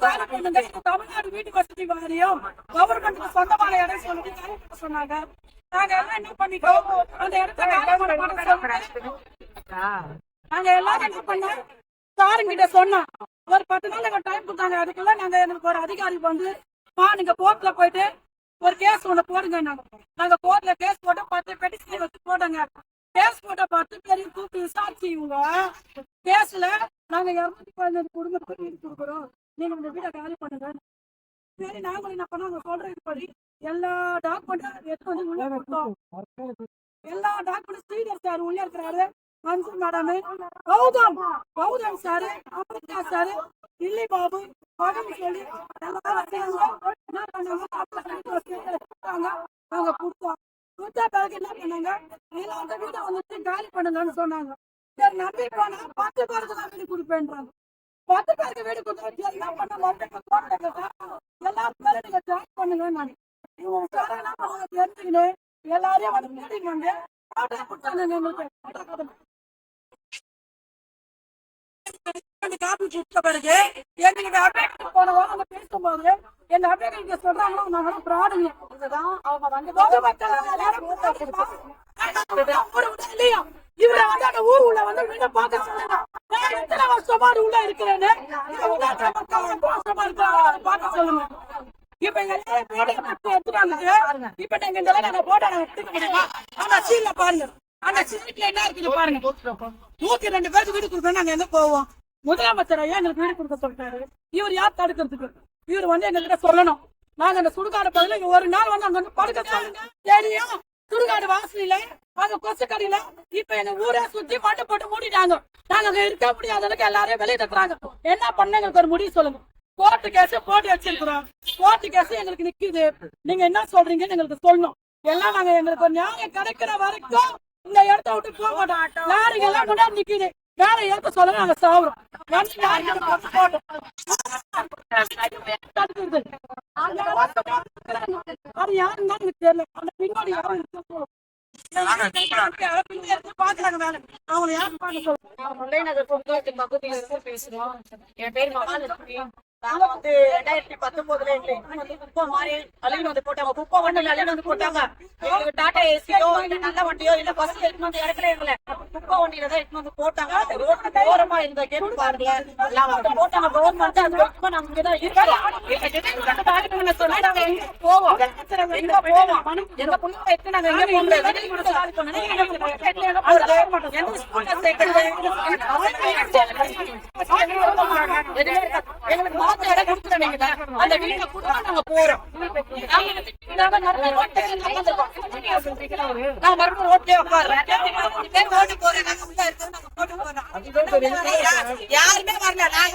தமிழ்நாடு வீட்டு வசதி வாரியம். கவர்மெண்ட்டுக்கு சொந்தமான இடம் பண்ண சொன்னாங்க. நாங்க எல்லாம் என்ன பண்ணிட்டோம்? அந்த இடத்த பண்ண நாங்க எல்லாரும் என்ன பண்ணோம்? சாருங்கிட்ட சொன்னோம். ஒரு பத்து நாள் எங்க டைம் கொடுத்தாங்க. அதுக்குள்ள நாங்க எனக்கு ஒரு அதிகாரி வந்து மா நீங்க கோர்ட்ல போயிட்டு ஒரு கேஸ் ஒண்ணு போடுங்க நாங்க. கோர்ட்ல கேஸ் போட்டு பத்து பெட்டிஷன் வச்சு போட்டோங்க கேஸ் போட்ட பத்து பேரையும் கூப்பிட்டு விசாரிச்சு இவங்க. கேஸ்ல நாங்க இருநூத்தி பதினஞ்சு குடும்பத்துக்கு கொடுக்குறோம். நீங்க இந்த வீட்டை காலி பண்ணுங்க. சரி நாங்களும் என்ன பண்ணோம்? அவங்க சொல்றது படி எல்லா டாக்குமெண்ட்டும் எடுத்து வந்து உள்ள கொடுத்தோம். எல்லா டாக்குமெண்ட் ஸ்ரீதர் சார் உள்ள இருக்கிறாரு. Mansoor madam Gautham Gautham sir Amrita sir இல்லி Babu மகன் சொல்லி. நாங்க கொடுத்தோம். கொடுத்தா பிறகு என்ன பண்ணாங்க? எல்லாம் அந்த வீட்டை வந்துட்டு காலி பண்ணுங்கன்னு சொன்னாங்க. சரி நம்பி போனா பத்து பேருக்கு வீடு கொடுப்பேன்றாங்க. பத்திரிக்காருக்கு வீடு கொடுத்தா என்ன பண்ண மறுபடியும் கோர்ட்ல கேட்டா எல்லா பேரும் நீங்க ஜாயின் பண்ணுங்க நான். இவங்க சார் எல்லாரையும் வந்து மீட்டிங் வந்து ஆர்டர் கொடுத்தாங்க எங்களுக்கு காப்பி பிறகு எங்களுக்கு அப்டேட் போன வாரம் அவங்க பேசும்போது என்ன அப்டேட் இங்க சொல்றாங்க நாங்க ப்ராடுங்க அவங்க வந்து பொதுமக்கள் இல்லையா? இவரை வந்து அந்த ஊர் உள்ள வந்து வீட பார்க்க சொல்லுங்க. எத்தனை வருஷமா உள்ள இருக்கிறேன்னு பார்க்க சொல்லுங்க. இப்ப எங்க எடுத்துட்டாங்க. இப்ப நீங்க இந்த நாங்க போட்டோ எடுத்துக்க முடியுமா? ஆனா சீல்ல பாருங்க. அந்த சீட்ல என்ன இருக்குது பாருங்க. நூத்தி ரெண்டு பேருக்கு வீடு கொடுக்கணும் நாங்க எங்க போவோம்? முதலமைச்சர் ஐயா எங்களுக்கு வீடு கொடுக்க சொல்லிட்டாரு. இவர் யார் தடுக்கிறதுக்கு? இவர் வந்து எங்ககிட்ட சொல்லணும். நாங்க அந்த சுடுகாடு பகுதியில இங்க ஒரு நாள் வந்து அங்க வந்து படுக்க சொல்லுங்க. தெரியும். சுடுகாடு வாசலில அங்க கொசுக்கடியில இப்ப எங்க ஊரை சுத்தி மண்டை போட்டு மூடிட்டாங்க. நாங்க அங்க இருக்க முடியாத அளவுக்கு எல்லாரையும் வெளியே தட்டுறாங்க. என்ன பண்ண எங்களுக்கு ஒரு முடிவு சொல்லுங்க. கோர்ட்டு கேஸ் போட்டு வச்சிருக்கிறோம். கோர்ட்டு கேஸ் எங்களுக்கு நிக்குது. நீங்க என்ன சொல்றீங்கன்னு எங்களுக்கு சொல்லணும். எல்லாம் நாங்க எங்களுக்கு ஒரு நியாயம் கிடைக்கிற வரைக்கும் இந்த இடத்த விட்டு போக மாட்டோம். யாருங்க எல்லாம் முன்னாடி நிக்குது? வேற இடத்த சொல்ல நாங்க சாவுறோம். அது யாருன்னு எனக்கு தெரியல. அந்த பின்னாடி யாரும் இருக்க சொல்லுங்க. பாக்குறாங்க வேலை. அவங்களை யாரு பார்க்க சொல்லுங்க முல்லைநகர் பொங்கலுக்கு பகுதியில இருந்து பேசுறோம். என் பேர் மகாலட்சுமி. நாங்க வந்து ரெண்டாயிரத்தி பத்தொன்பதுல எங்களை வந்து குப்பை மாதிரி அழிவு வந்து போட்டாங்க. குப்பை வண்டியில அழிவு வந்து போட்டாங்க. எங்களுக்கு டாடா ஏசியோ இல்ல நல்ல வண்டியோ இல்ல பஸ் எடுத்து வந்து இடத்துல எங்களை குப்பை வண்டியில தான் எடுத்து வந்து போட்டாங்க. அந்த ரோட்டு ஓரமா இருந்த கேட்டு பாருங்க. எல்லாம் வந்து போட்டாங்க. கவர்மெண்ட் அது வரைக்கும் நாங்க இங்கதான் இருக்கோம். சொன்னா நாங்க எங்க போவோம்? எங்க போவோம்? எங்க பிள்ளைங்க எடுத்து நாங்க எங்க போக முடியாது எந்த ஸ்கூல்ல சேர்க்கறது எங்களுக்கு மாத்த இடம் கொடுத்துருவீங்க அந்த வீட்டுல கொடுத்தா நாங்க போறோம் நான் மறுபடியும் ரோட்லயே போறேன், நாங்க உள்ள இருக்கோம், நாங்க போட்டு போறோம். யாருமே வரல நாங்க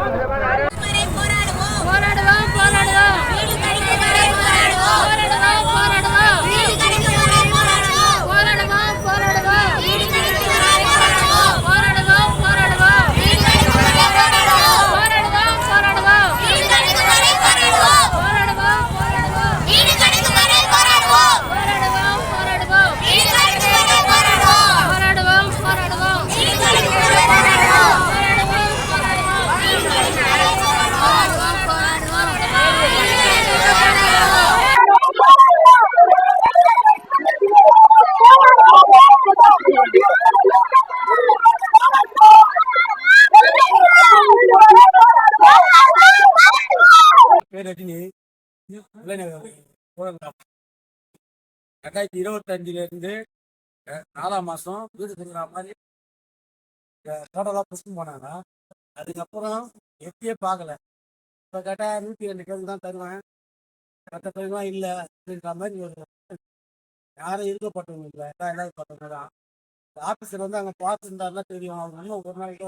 போராடுவோம் போராடுவோம் வீடு கிடைக்க வரை போராடுவோம் போராடுவோம் போராடுவோம் வீடு கிடைக்க வரை போராடுவோம் போராடுவோம் போராடுவோம் வீடு கிடைக்க வரை போராடுவோம் போராடுவோம் போராடுவோம் வீடு கிடைக்க வரை பேர் ரஜினி இல்லை ரெண்டாயிரத்தி இருபத்தஞ்சுல இருந்து நாலாம் மாசம் வீடு திருவிழா மாதிரி டோட்டலாக புஷ்டும் போனாங்க அதுக்கப்புறம் எப்பயே பார்க்கல. இப்போ கேட்டால் நூற்றி ரெண்டு பேருக்கு தான் தருவேன். மற்ற பேருக்குலாம் இல்லை அப்படின்ற மாதிரி ஒரு யாரும் இருக்கப்பட்டவங்க இல்லை. எல்லாம் இல்லாதப்பட்டவங்க தான் ஆஃபீஸர் வந்து அங்கே பார்த்துருந்தாருன்னா தெரியும். அவங்க இன்னும் ஒரு நாளைக்கு